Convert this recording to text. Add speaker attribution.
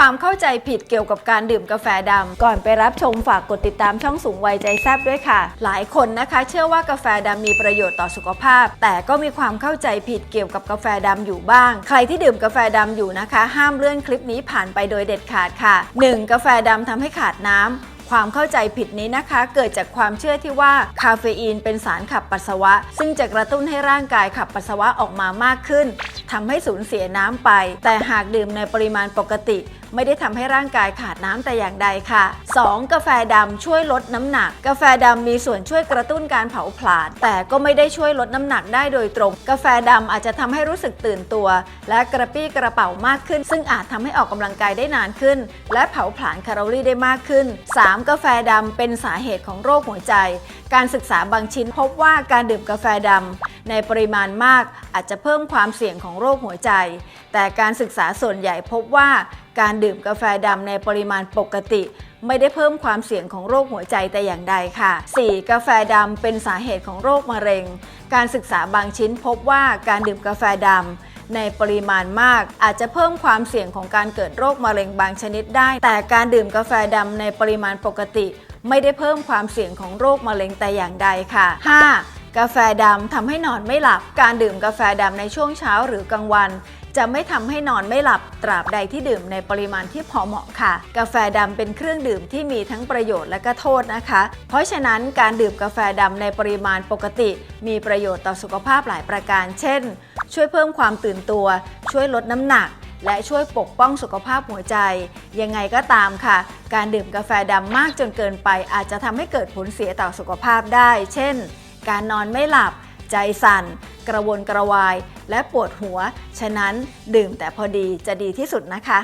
Speaker 1: ความเข้าใจผิดเกี่ยวกับการดื่มกาแฟดำก่อนไปรับชมฝากกดติดตามช่องสูงวัยใจแซบด้วยค่ะ หลายคนนะคะ เชื่อว่ากาแฟดำมีประโยชน์ต่อสุขภาพ แต่ก็มีความเข้าใจผิดเกี่ยวกับกาแฟดำอยู่บ้าง ใครที่ดื่มกาแฟดำอยู่นะคะ ห้ามเลื่อนคลิปนี้ผ่านไปโดยเด็ดขาดค่ะ 1. กาแฟดำทำให้ขาดน้ำความเข้าใจผิดนี้นะคะ เกิดจากความเชื่อที่ว่าคาเฟอีนเป็นสารขับปัสสาวะ ซึ่งจะกระตุ้นให้ร่างกายขับปัสสาวะออกมามากขึ้นทำให้สูญเสียน้ำไป แต่หากดื่มในปริมาณปกติ ไม่ได้ทำให้ร่างกายขาดน้ำแต่อย่างใดค่ะ 2. กาแฟดำช่วยลดน้ำหนัก กาแฟดำมีส่วนช่วยกระตุ้นการเผาผลาญแต่ก็ไม่ได้ช่วยลดน้ำหนักได้โดยตรง กาแฟดำอาจจะทำให้รู้สึกตื่นตัว และกระปี้กระเป๋ามากขึ้น ซึ่งอาจทำให้ออกกำลังกายได้นานขึ้น และเผาผลาญแคลอรี่ได้มากขึ้น 3. กาแฟดำเป็นสาเหตุของโรคหัวใจ การศึกษาบางชิ้นพบว่าการดื่มกาแฟดำ ในปริมาณมากอาจจะเพิ่มความเสี่ยงของโรคหัวใจ แต่การศึกษาส่วนใหญ่พบว่าการดื่มกาแฟดำในปริมาณปกติ ไม่ได้เพิ่มความเสี่ยงของโรคหัวใจแต่อย่างใดค่ะ 4. กาแฟดำเป็นสาเหตุของโรคมะเร็ง การศึกษาบางชิ้นพบว่าการดื่มกาแฟดำในปริมาณมากอาจจะเพิ่มความเสี่ยงของการเกิดโรคมะเร็งบางชนิดได้ แต่การดื่มกาแฟดำในปริมาณปกติ ไม่ได้เพิ่มความเสี่ยงของโรคมะเร็งแต่อย่างใดค่ะ 5. กาแฟดำทำให้นอนไม่หลับ การดื่มกาแฟดำในช่วงเช้าหรือกลางวัน จะไม่ทำให้นอนไม่หลับตราบใดที่ดื่มในปริมาณที่พอเหมาะค่ะ กาแฟดำเป็นเครื่องดื่มที่มีทั้งประโยชน์และก็โทษนะคะ เพราะฉะนั้นการดื่มกาแฟดำในปริมาณปกติ มีประโยชน์ต่อสุขภาพหลายประการ เช่น ช่วยเพิ่มความตื่นตัว ช่วยลดน้ำหนักและช่วยปกป้องสุขภาพหัวใจ ยังไงก็ตามค่ะ การดื่มกาแฟดำมากจนเกินไปอาจจะทำให้เกิดผลเสียต่อสุขภาพได้ เช่น การนอนไม่หลับ ใจสั่น กระวนกระวาย และปวดหัว ฉะนั้นดื่มแต่พอดีจะดีที่สุดนะคะ